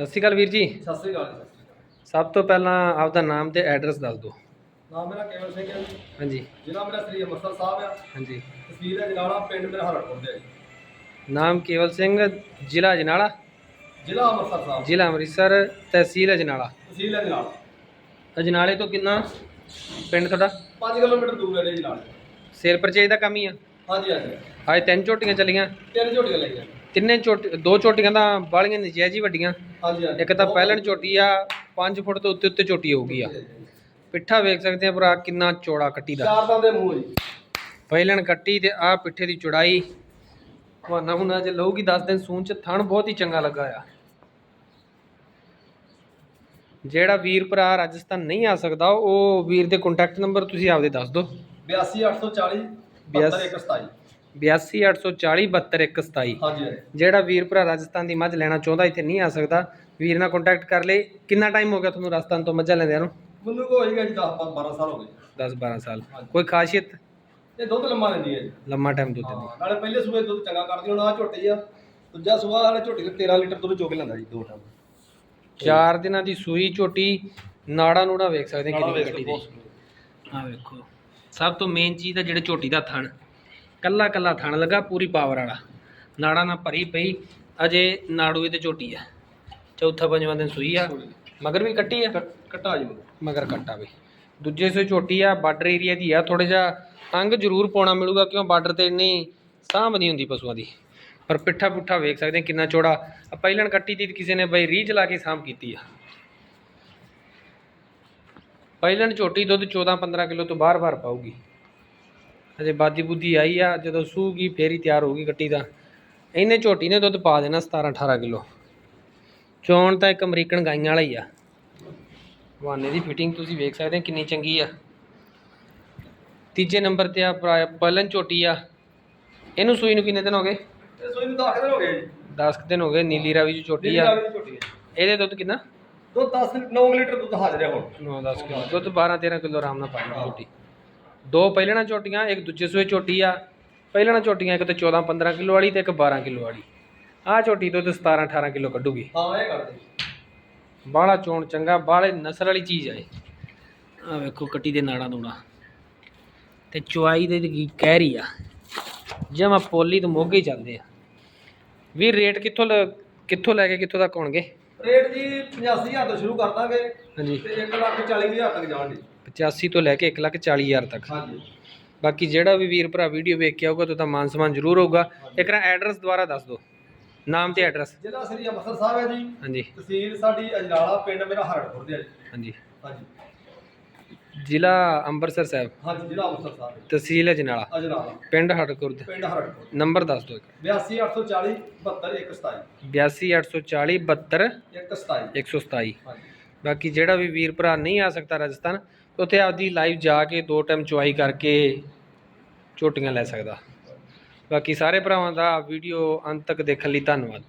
ਸਤਿ ਸ਼੍ਰੀ ਅਕਾਲ ਵੀਰ ਜੀ। ਸਤਿ ਸ੍ਰੀ ਅਕਾਲ ਜੀ। ਸਤਿ ਸ੍ਰੀ ਅਕਾਲ ਸਭ ਤੋਂ ਪਹਿਲਾਂ ਆਪਦਾ ਨਾਮ ਤੇ ਐਡਰੈਸ ਦੱਸ ਦਿਓ। ਨਾਮ ਮੇਰਾ ਕੇਵਲ ਸਿੰਘ ਹੈ ਜੀ। ਹਾਂਜੀ। ਜ਼ਿਲ੍ਹਾ ਮੇਰਾ ਸ੍ਰੀ ਅੰਮ੍ਰਿਤਸਰ ਸਾਹਿਬ ਆ। ਹਾਂਜੀ। ਤਹਿਸੀਲ ਹੈ ਜਨਾਲਾ ਪਿੰਡ ਮੇਰਾ ਹਰੜਪੁਰ ਦੇ ਜੀ। ਨਾਮ ਕੇਵਲ ਸਿੰਘ ਜ਼ਿਲ੍ਹਾ ਅਜਨਾਲਾ ਜ਼ਿਲ੍ਹਾ ਅੰਮ੍ਰਿਤਸਰ ਸਾਹਿਬ। ਜ਼ਿਲ੍ਹਾ ਅੰਮ੍ਰਿਤਸਰ ਤਹਿਸੀਲ ਅਜਨਾਲਾ ਤਹਿਸੀਲ ਹੈ ਜਨਾਲਾ। ਅਜਨਾਲੇ ਤੋਂ ਕਿੰਨਾ ਪਿੰਡ ਤੁਹਾਡਾ? 5 ਕਿਲੋਮੀਟਰ ਦੂਰ ਹੈ ਜੀ ਜਨਾਲੇ। ਸੇਲ ਪਰਚੇਜ ਦਾ ਕੰਮ ਹੀ ਆ। ਹਾਂਜੀ ਹਾਂਜੀ। ਅੱਜ ਤਿੰਨ ਝੋਟੀਆਂ ਚੱਲੀਆਂ। ਤਿੰਨ ਝੋਟੀਆਂ ਲਈਆਂ ਤਿੰਨੇ ਝੋਟ ਦੋ ਝੋਟੀਆਂ ਤਾਂ ਬਾਲੀਆਂ ਨਜਾਇਜ਼ ਹੀ ਵੱਡੀਆਂ। ਹਾਂਜੀ ਹਾਂਜੀ। ਇੱਕ ਤਾਂ ਪਹਿਲਣ ਝੋਟੀ ਆ 5 ਫੁੱਟ ਤੋਂ ਉੱਤੇ ਉੱਤੇ ਝੋਟੀ ਹੋਊਗੀ ਆ। ਪਿੱਠਾ ਵੇਖ ਸਕਦੇ ਆ ਭਰਾ ਕਿੰਨਾ ਚੌੜਾ ਕੱਟੀ ਦਾ। ਚਾਰ ਦੰਦ ਦੇ ਮੂੰਹ ਜੀ। ਪਹਿਲਣ ਕੱਟੀ ਤੇ ਆ ਪਿੱਠੇ ਦੀ ਚੌੜਾਈ। ਹਵਾਨਾ ਹੁਣਾ ਜੇ ਲਊਗੀ 10 ਦਿਨ ਸੂਨ ਚ ਥਣ ਬਹੁਤ ਹੀ ਚੰਗਾ ਲੱਗਾ ਆ। ਜਿਹੜਾ ਵੀਰ ਭਰਾ ਰਾਜਸਥਾਨ ਨਹੀਂ ਆ ਸਕਦਾ ਉਹ ਵੀਰ ਦੇ ਕੰਟੈਕਟ ਨੰਬਰ ਤੁਸੀਂ ਆਪਦੇ ਦੱਸ ਦਿਓ। 82840 72127 82840 72127 ਹਾਂਜੀ ਹਾਂਜੀ। ਜਿਹੜਾ ਵੀਰ ਭਰਾ ਰਾਜਸਥਾਨ ਦੀ ਮੱਝ ਲੈਣਾ ਚਾਹੁੰਦਾ ਇੱਥੇ ਨਹੀਂ ਆ ਸਕਦਾ ਵੀਰ ਨਾਲ ਕੰਟੈਕਟ ਕਰ ਲੇ ਕਿੰਨਾ ਟਾਈਮ ਹੋ ਗਿਆ ਤੁਹਾਨੂੰ ਰਾਜਸਥਾਨ ਤੋਂ ਮੱਝਾਂ ਲੈਂਦਿਆਂ ਨੂੰ? ਮੈਨੂੰ ਕੋ ਹੋਏਗਾ ਜੀ 10 12 ਸਾਲ ਹੋ ਗਏ। 10 12 ਸਾਲ। ਕੋਈ ਖਾਸੀਅਤ? ਇਹ ਦੁੱਧ ਲੰਮਾ ਲੈਂਦੀ ਹੈ ਲੰਮਾ ਟਾਈਮ ਦੁੱਧ ਦਿੰਦੀ। ਨਾਲੇ ਪਹਿਲੇ ਸੂਬੇ ਦੁੱਧ ਚੰਗਾ ਕਰਦੀ ਹੁਣ ਆ ਝੋਟੀ ਆ। ਦੂਜਾ ਸੂਆ ਵਾਲੇ ਝੋਟੀ ਦੇ 13 ਲੀਟਰ ਦੁੱਧ ਚੋਕ ਲੈਂਦਾ ਜੀ ਦੋ ਟਾਈਮ ਚਾਰ ਦਿਨਾਂ ਦੀ ਸੂਈ ਝੋਟੀ ਨਾੜਾ ਨੂੜਾ ਵੇਖ ਸਕਦੇ ਹਾਂ ਕਿੰਨੀ ਕੱਟੀ ਦੀ। ਆ ਵੇਖੋ। ਸਭ ਤੋਂ ਮੇਨ ਚੀਜ਼ ਆ ਜਿਹੜੇ ਝੋਟੀ ਦਾ ਥਣ। ਕੱਲਾ ਕੱਲਾ ਥਣ ਲੱਗਾ ਪੂਰੀ ਪਾਵਰ ਵਾਲਾ। ਨਾੜਾ ਨਾਲ ਭਰੀ ਪਈ ਅਜੇ ਨਾੜੂਏ ਤੇ ਝੋਟੀ ਆ। ਚੌਥਾ ਪੰਜਵਾਂ ਦਿਨ ਸੂਈ ਆ ਮਗਰ ਵੀ ਕੱਟੀ ਆ? ਕੱਟਾ ਜੀ ਮਗਰ। ਕੱਟਾ ਵੀ। ਦੂਜੇ ਸੋ ਝੋਟੀ ਆ ਬਾਰਡਰ ਏਰੀਆ ਦੀ ਆ ਥੋੜਾ ਜਿਹਾ ਅੰਗ ਜ਼ਰੂਰ ਪਾਉਣਾ ਮਿਲੂਗਾ ਕਿਉਂ ਬਾਰਡਰ ਤੇ ਇੰਨੀ ਸਾਂਭ ਨਹੀਂ ਹੁੰਦੀ ਪਸ਼ੂਆਂ ਦੀ। ਪਰ ਪਿੱਠਾ ਪੁੱਠਾ ਵੇਖ ਸਕਦੇ ਕਿੰਨਾ ਚੌੜਾ। ਪਹਿਲਣ ਕੱਟੀ ਦੀ ਕਿਸੇ ਨੇ ਬਈ ਰੀਝ ਲਾ ਕੇ ਸਾਂਭ ਕੀਤੀ ਆ। ਪਹਿਲਣ ਝੋਟੀ ਦੁੱਧ 14 15 ਕਿਲੋ ਤੋਂ ਬਾਹਰ ਬਾਹਰ ਪਾਊਗੀ। ਅਜੇ ਬਾਦੀ ਬੁੱਧੀ ਆਈ ਆ ਜਦੋਂ ਸੂਗੀ ਫੇਰ ਹੀ ਤਿਆਰ ਹੋਊਗੀ ਕੱਟੀ ਦਾ ਇਹਨੇ ਝੋਟੀ ਨੇ ਦੁੱਧ ਪਾ ਦੇਣਾ 17 18 ਕਿਲੋ। ਚੋਣ ਤਾਂ ਇੱਕ ਅਮਰੀਕਨ ਗਾਈਆਂ ਵਾਲਾ ਹੀ ਆ। ਵਾਨੇ ਦੀ ਫਿਟਿੰਗ ਤੁਸੀਂ ਵੇਖ ਸਕਦੇ ਹੋ ਕਿੰਨੀ ਚੰਗੀ ਆ। ਤੀਜੇ ਨੰਬਰ ਤੇ ਆ ਪਲਨ ਝੋਟੀ ਆ। ਇਹਨੂੰ ਸੂਈ ਨੂੰ ਕਿੰਨੇ ਦਿਨ ਹੋ ਗਏ? ਸੂਈ ਨੂੰ 10 ਦਿਨ ਹੋ ਗਏ ਜੀ। 10 ਦਿਨ ਹੋ ਗਏ ਨੀਲੀ ਰਾਵੀ ਦੀ ਝੋਟੀ ਆ। ਹੈ ਇਹਦੇ ਦੁੱਧ ਕਿੰਨਾ? ਦੁੱਧ 10 9 ਲੀਟਰ ਦੁੱਧ ਹਾਜ਼ਰ ਹੈ ਹੁਣ। 9-10 ਕਿਲੋ। ਦੁੱਧ 12-13 ਕਿਲੋ ਆਰਾਮ ਨਾਲ ਪਾ ਜਾਂਦੀ ਝੋਟੀ। ਦੋ ਪਹਿਲਣਾ ਝੋਟੀਆਂ ਇੱਕ ਦੂਜੇ ਸੂਏ ਝੋਟੀ ਆ। ਪਹਿਲਣਾ ਝੋਟੀਆਂ ਇੱਕ ਤੇ 14-15 ਕਿਲੋ ਵਾਲੀ ਤੇ ਇੱਕ 12 ਕਿਲੋ ਵਾਲੀ। ਆਹ ਝੋਟੀ ਦੁੱਧ 17-18 ਕਿਲੋ ਕੱਢੂਗੀ। ਹਾਂ ਇਹ ਕਰਦੇ। ਬਾਹਲਾ ਚੋਣ ਚੰਗਾ ਬਾਹਲੇ ਨਸਲ ਵਾਲੀ ਚੀਜ਼ ਆ ਇਹ। ਆ ਵੇਖੋ ਕੱਟੀ ਦੇ ਨਾੜਾ ਨੂੜਾ ਤੇ ਚੁਆਈ ਦੇ ਕੀ ਕਹਿ ਰਹੀ ਆ। ਜਮਾ ਪੋਲੀ ਤੋਂ ਮੋਗੇ ਚੱਲਦੇ ਆ। ਵੀ ਰੇਟ ਕਿੱਥੋਂ ਲ- ਕਿੱਥੋਂ ਲੈ ਕੇ ਕਿੱਥੋਂ ਤੱਕ ਹੋਣਗੇ? ਰੇਟ ਜੀ 85000 ਤੋਂ ਸ਼ੁਰੂ ਕਰ ਦਾਂਗੇ। ਹਾਂਜੀ। ਤੇ 1 ਲੱਖ 40 ਹਜ਼ਾਰ ਤੱਕ ਜਾਣ ਜੀ 85 ਤੋਂ ਲੈ ਕੇ 140000 ਤੱਕ। ਹਾਂਜੀ। ਬਾਕੀ ਜਿਹੜਾ ਵੀ ਵੀਰ ਭਰਾ ਵੀਡੀਓ ਵੇਖ ਕੇ ਆਊਗਾ ਤਾਂ ਤਾਂ ਮਾਨ ਸਮਾਨ ਜ਼ਰੂਰ ਹੋਊਗਾ। ਇੱਕ ਨਾ ਐਡਰੈਸ ਦੁਬਾਰਾ ਦੱਸ ਦਿਓ। ਨਾਮ ਤੇ ਐਡਰੈਸ ਜ਼ਿਲ੍ਹਾ ਸ੍ਰੀ ਅੰਮ੍ਰਿਤਸਰ ਸਾਹਿਬ ਹੈ ਜੀ। ਹਾਂਜੀ। ਤਹਿਸੀਲ ਸਾਡੀ ਅਜਨਾਲਾ ਪਿੰਡ ਮੇਰਾ ਹਰੜਪੁਰ ਦੇ ਹੈ ਜੀ। ਹਾਂਜੀ। ਹਾਂਜੀ। ਜ਼ਿਲ੍ਹਾ ਅੰਮ੍ਰਿਤਸਰ ਸਾਹਿਬ। ਹਾਂਜੀ ਜ਼ਿਲ੍ਹਾ ਅੰਮ੍ਰਿਤਸਰ ਸਾਹਿਬ ਹੈ। ਤਹਿਸੀਲ ਅਜਨਾਲਾ। ਅਜਨਾਲਾ। ਪਿੰਡ ਹੜਕੁਰਦ ਪਿੰਡ ਹਰੜਪੁਰ ਨੰਬਰ ਦੱਸ ਦਿਓ ਇੱਕ। 82840 72127 82840 72 127 127 ਹਾਂਜੀ। ਬਾਕੀ ਜਿਹੜਾ ਵੀ ਵੀਰ ਭਰਾ ਨਹੀਂ ਆ ਸਕਦਾ ਰਾਜਸਥਾਨ ਉੱਥੇ ਆਪਦੀ ਲਾਈਵ ਜਾ ਕੇ ਦੋ ਟਾਈਮ ਚੁਆਈ ਕਰਕੇ ਝੋਟੀਆਂ ਲੈ ਸਕਦਾ। ਬਾਕੀ ਸਾਰੇ ਭਰਾਵਾਂ ਦਾ ਵੀਡੀਓ ਅੰਤ ਤੱਕ ਦੇਖਣ ਲਈ ਧੰਨਵਾਦ।